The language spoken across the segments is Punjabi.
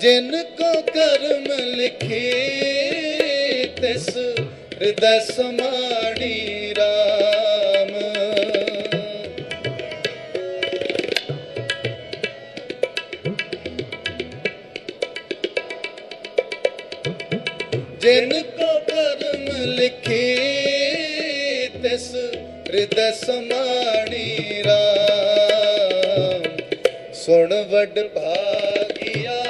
ਜਿਨ ਕੋ ਕਰਮ ਲਿਖੇ, ਤਿਸ ਹਿਰਦੈ ਸਮਾਣੀ ਰਾਮ। ਜਿਨ ਕੋ ਕਰਮ ਲਿਖੇ, ਤਿਸ ਹਿਰਦੈ ਸਮਾਣੀ ਰਾਮ। ਸੁਣ ਵਡ ਭਾਗਿਆ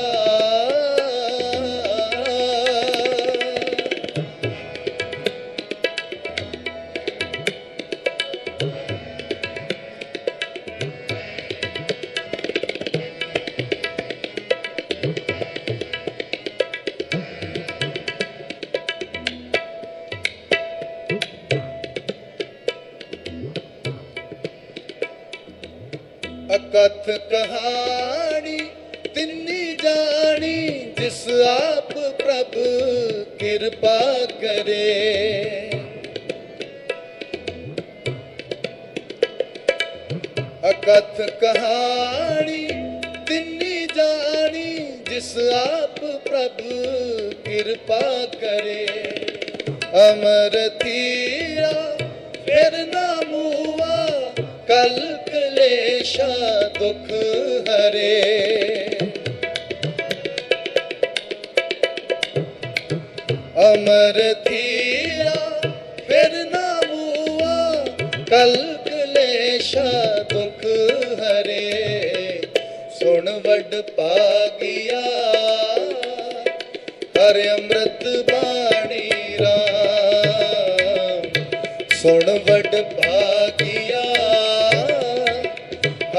ਅਕਥ ਕਹਾਣੀ, ਤਿੰਨੀ ਜਾਣੀ, ਜਿਸ ਆਪ ਪ੍ਰਭ ਕਿਰਪਾ ਕਰੇ। ਅਕਥ ਕਹਾਣੀ, ਤਿੰਨੀ ਜਾਣੀ, ਜਿਸ ਆਪ ਪ੍ਰਭ ਕਿਰਪਾ ਕਰੇ। ਅਮਰ ਥੀਰਾ ਫਿਰ ਨਾ ਮੂਆ ਕਲ ਕਲੇਸ਼ਾ ਦੁਖ ਹਰੇ। ਅਮਰ ਥੀਰਾ ਫਿਰ ਨਾ ਮੂਆ ਕਲ ਕਲੇਸ਼ਾ ਦੁਖ ਹਰੇ। ਸੁਣ ਵਡ ਪਾਗਿਆ ਹਰ ਅੰਮ੍ਰਿਤ ਬਾਣੀ ਰਾਮ। ਸੁਣ ਵਡ ਭਾਗਿਆ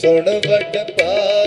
ਸੁਣ ਵੱਡ ਪਾ